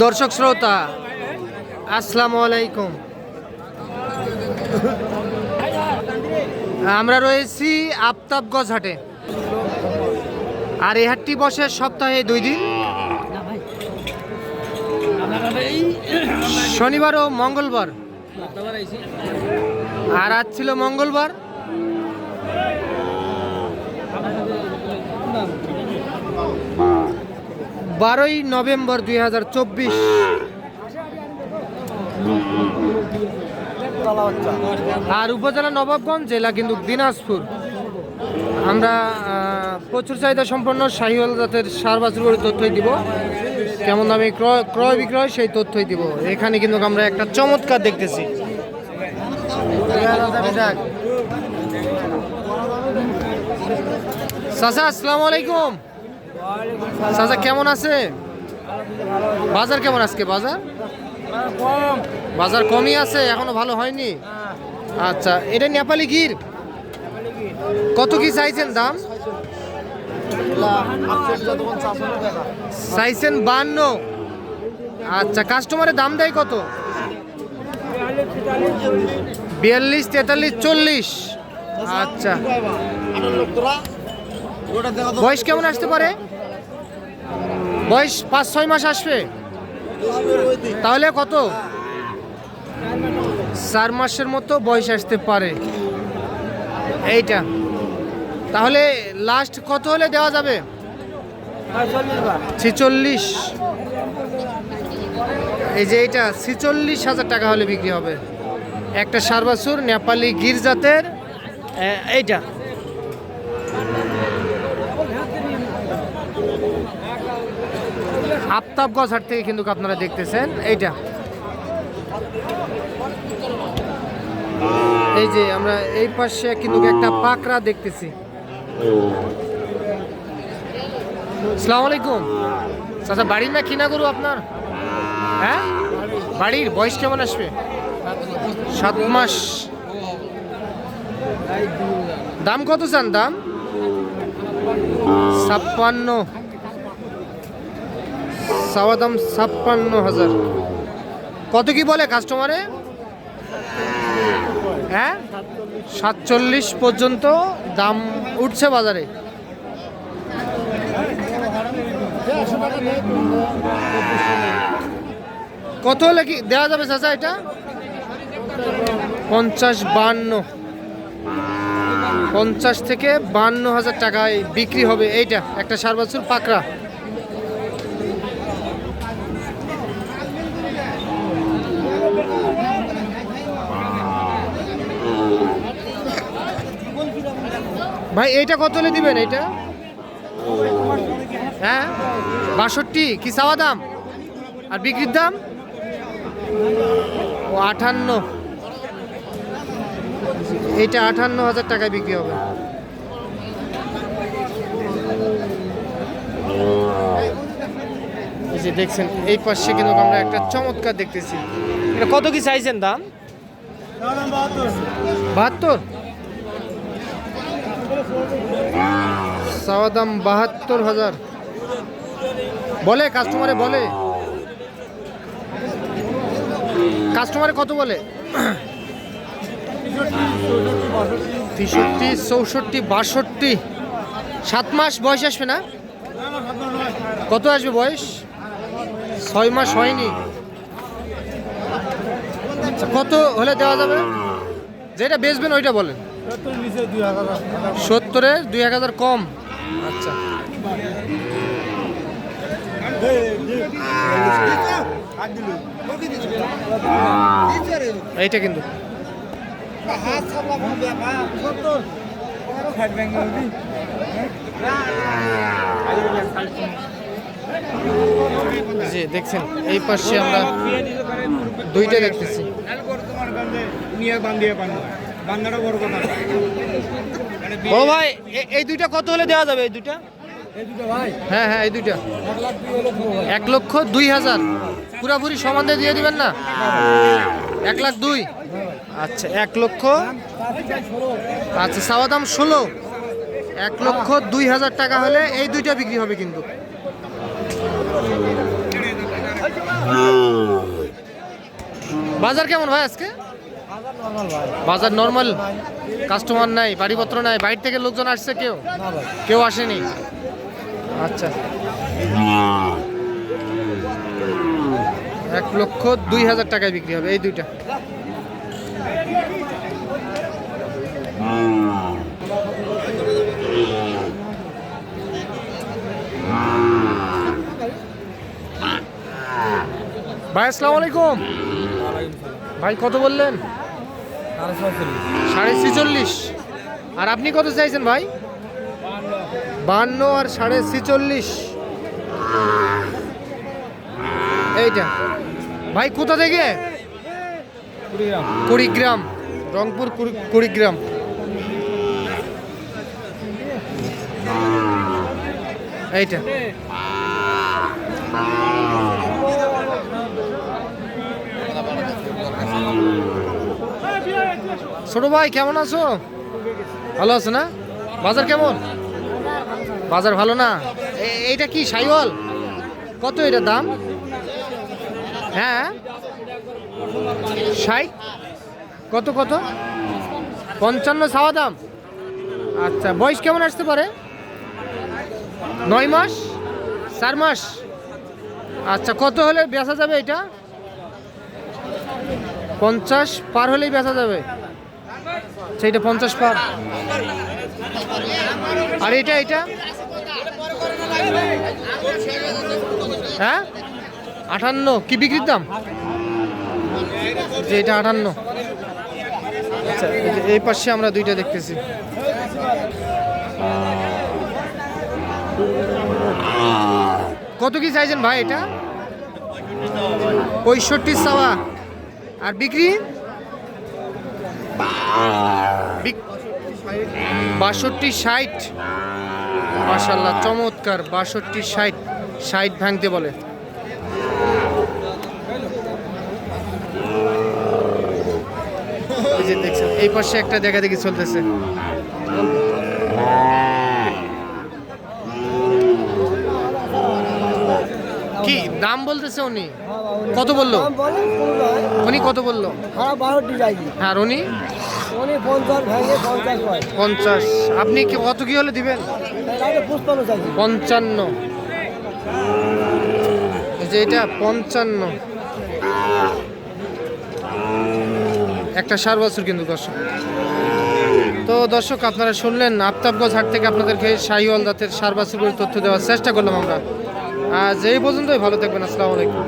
দর্শক শ্রোতা, আসসালামু আলাইকুম। আমরা রয়েছি আফতাবগঞ্জ হাটে। আর এই হাটটি বসে সপ্তাহে দুই দিন। শনিবার ও মঙ্গলবার। আর আজ ছিল মঙ্গলবার। বারোই নভেম্বর দুই হাজার চব্বিশ। আর উপজেলা নবাবগঞ্জ জেলা কিন্তু দিনাজপুর। আমরা প্রচুর চাহিদা সম্পন্ন শাহিওয়াল জাতের সার বাছুর তথ্যই দিব। কেমন দামে ক্রয় ক্রয় বিক্রয় সেই তথ্যই দিব। এখানে কিন্তু আমরা একটা চমৎকার দেখতেছি। চাচা, আসসালামু আলাইকুম। চাচা, কেমন আছে? বাজার কেমন আজকে? বাজার? বাজার কমই আছে, এখনও ভালো হয়নি? আচ্ছা এটা নেপালি গির কত কি চাইছেন দাম? চাইছেন বান্ন। আচ্ছা কাস্টমারের দাম দেয় কত? বিয়াল্লিশ, তেতাল্লিশ, চল্লিশ। আচ্ছা। বয়স কেমন আসতে পারে? বয়স পাঁচ, ছয় মাস আসবে? তাহলে কত? চার মাসের মতো বয়স আসতে পারে। এইটা। তাহলে লাস্ট কত হলে দেওয়া যাবে? ছিচল্লিশ। এই যে এইটা, ছিচল্লিশ হাজার টাকা হলে বিক্রি হবে। একটা সারবাসুর নেপালি গির জাতের এইটা। আফতাবগঞ্জ হাট থেকে কিন্তু আপনারা দেখতেছেন, এইটা। এই যে আমরা এই পাশে কিন্তু একটা পাকড়া দেখতেছি। সালাম আলাইকুম। চাচা, বাড়ির না কিনা গরু আপনার? হ্যাঁ? বাড়ির, বয়স কেমন আসবে? সাত মাস। দাম কত চান? দাম? ছাপ্পান্ন। চাওয়া দাম ছাপ্পান্ন হাজার। কত কি বলে কাস্টমারে হ্যাঁ? সাতচল্লিশ পর্যন্ত দাম উঠছে বাজারে। কত হলে কি দেওয়া যাবে চাচা এটা? পঞ্চাশ বান্ন। পঞ্চাশ থেকে বান্ন হাজার টাকায় বিক্রি হবে। এইটা, একটা সার বছর পাকড়া। ভাই, এইটা কত হলে দিবেন এইটা? হ্যাঁ? বাষট্টি? কি চাওয়া দাম? আর বিক্রির দাম? ও আটান্ন এইটা আটান্ন হাজার টাকায় বিক্রি হবে। যে দেখছেন, এই পাশে কিন্তু আমরা একটা চমৎকার দেখতেছি। এটা কত কি চাইছেন দাম? বাহাত্তর। চাওয়া দাম বাহাত্তর হাজার। বলে কাস্টমারে বলে। কাস্টমারে কত বলে? তেষট্টি, চৌষট্টি, বাষট্টি। সাত মাস বয়স আসবে না? কত আসবে বয়স? ছয় মাস হয়নি। কত হলে দেওয়া যাবে? যেটা বেচবেন ওইটা বলেন। সত্তরের দুই এক হাজার কম। আচ্ছা। এইটা কিন্তু। জি দেখছেন, এই পাশে আমরা দুইটা দেখতেছি। ও ভাই এই দুইটা কত হলে দেওয়া যাবে? এই দুইটা? হ্যাঁ হ্যাঁ এই দুইটা। এক লক্ষ দুই হাজার। পুরাপুরি সমানে দিয়ে দিবেন না? এক লাখ দুই? আচ্ছা এক লক্ষ আচ্ছা চাওয়া দাম ষোলো। এক লক্ষ দুই হাজার টাকা হলে এই দুইটা বিক্রি হবে কিন্তু। বাজার কেমন ভাই আজকে? বাজার নর্মাল কাস্টমার নাই, বাড়িপত্র নাই, বাইরে থেকে লোকজন আসছে কেউ? কেউ আসেনি? আচ্ছা। এক লক্ষ দুই হাজার টাকায় বিক্রি হবে, এই দুইটা। ভাই, আসসালামু আলাইকুম। ভাই, কত বললেন? সাড়ে ছিচল্লিশ। আর আপনি কত চাইছেন ভাই? বান্ন আর সাড়ে ছিচল্লিশ। এইটা। ভাই কোথা থেকে? কুড়িগ্রাম। রংপুর কুড়ি- কুড়িগ্রাম। এইটা। ছোট ভাই, কেমন আছো? ভালো আছো না? বাজার কেমন? বাজার ভালো না? এইটা কি সাইওয়াল? কত এটা দাম? হ্যাঁ? ষাট? কত কত? পঞ্চান্ন ছাওয়া দাম। আচ্ছা বয়স কেমন আসতে পারে? নয় মাস? চার মাস? আচ্ছা কত হলে বেচা যাবে এটা? পঞ্চাশ পার হলেই বেচা যাবে। সেইটা পঞ্চাশ পার। আর এটা এটা? হ্যাঁ? আটান্ন। কি বিক্রির দাম? যে এটা আটান্ন। আচ্ছা এই পাশে আমরা দুইটা দেখতেছি। কত কি চাইছেন ভাই এটা? পঁয়ষট্টি সাওয়া আর বিক্রি? বিক- বাষট্টি ষাট। মাশাল্লাহ চমৎকার, বাষট্টি ষাট। ষাট ভাঙতে বলে। এই পাশে একটা দেখা দেখি চলতেছে। কি দাম বলতেছে উনি? কত বলল? উনি কত বলল? হ্যাঁ হ্যাঁ উনি? পঞ্চাশ আপনি কি কত কি হলে দিবেন? পঞ্চান্ন। যে এটা পঞ্চান্ন। একটা সার বছর কিন্তু দর্শক। তো দর্শক আপনারা শুনলেন আফতাবগঞ্জ হাট থেকে আপনাদেরকে শাহিওয়াল দাঁতের সার বাছুর তথ্য দেওয়ার চেষ্টা করলাম আমরা। আজ এই পর্যন্তই ভালো থাকবেন আসসালামু আলাইকুম।